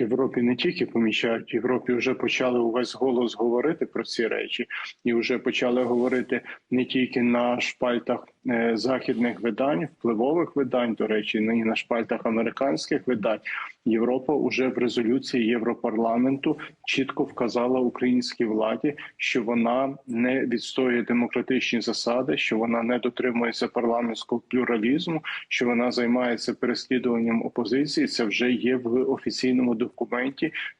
Європі не тільки помічають, в Європі вже почали увесь голос говорити про ці речі, і вже почали говорити не тільки на шпальтах е, західних видань, впливових видань, до речі, не на шпальтах американських видань. Європа уже в резолюції Європарламенту чітко вказала українській владі, що вона не відстоює демократичні засади, що вона не дотримується парламентського плюралізму, що вона займається переслідуванням опозиції. Це вже є в офіційному документі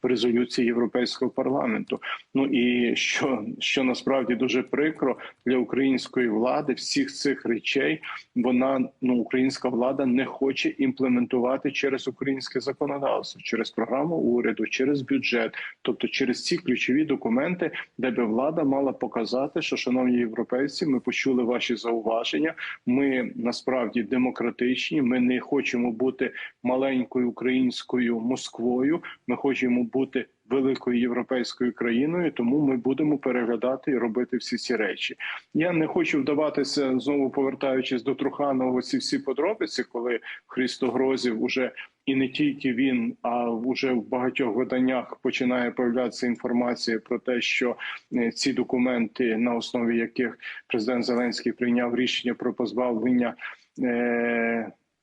в резолюції Європейського парламенту. Ну і що, що насправді дуже прикро для української влади, всіх цих речей вона ну українська влада не хоче імплементувати через українське законодавство, через програму уряду, через бюджет, тобто через ці ключові документи, де би влада мала показати, що шановні європейці, ми почули ваші зауваження. Ми насправді демократичні. Ми не хочемо бути маленькою українською Москвою. Ми хочемо бути великою європейською країною, тому ми будемо переглядати і робити всі ці речі. Я не хочу вдаватися знову, повертаючись до Труханова, ці всі подробиці, коли Христо Грозів уже і не тільки він, а вже в багатьох виданнях починає появлятися інформація про те, що е, ці документи, на основі яких президент Зеленський прийняв рішення про позбавлення.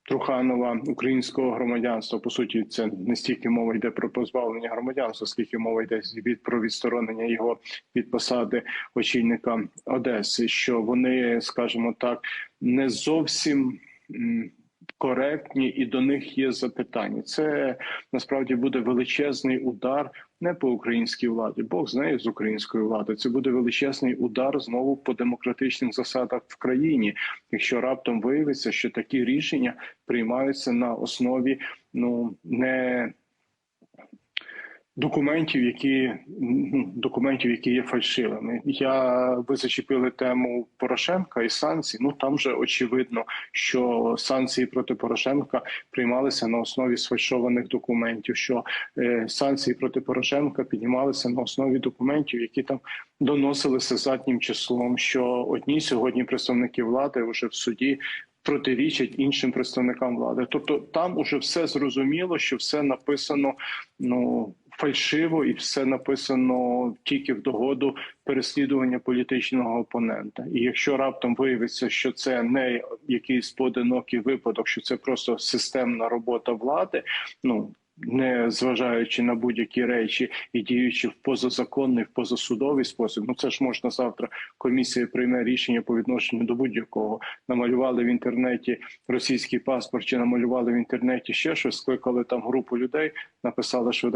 Труханова українського громадянства. По суті, це не стільки мова йде про позбавлення громадянства, скільки мова йде від про відсторонення його від посади очільника Одеси. Що вони, скажімо так, не зовсім коректні, і до них є запитання. Це насправді буде величезний удар не по українській владі. Бог знає з української влади. Це буде величезний удар знову по демократичних засадах в країні, якщо раптом виявиться, що такі рішення приймаються на основі ну не документів, які ну, документів, які є фальшивими. Я ви зачепили тему Порошенка і санкцій. Ну там вже очевидно, що санкції проти Порошенка приймалися на основі сфальшованих документів. Що е, санкції проти Порошенка піднімалися на основі документів, які там доносилися заднім числом. Що одні сьогодні представники влади вже в суді. Протирічать іншим представникам влади, тобто там уже все зрозуміло, що все написано ну фальшиво, і все написано тільки в догоду переслідування політичного опонента. І якщо раптом виявиться, що це не якийсь поодинокий випадок, що це просто системна робота влади, ну не зважаючи на будь-які речі і діючи в позазаконний, в позасудовий спосіб. Ну це ж можна завтра. Комісія прийме рішення по відношенню до будь-якого. Намалювали в інтернеті російський паспорт, чи намалювали в інтернеті ще щось, скликали там групу людей, написали, що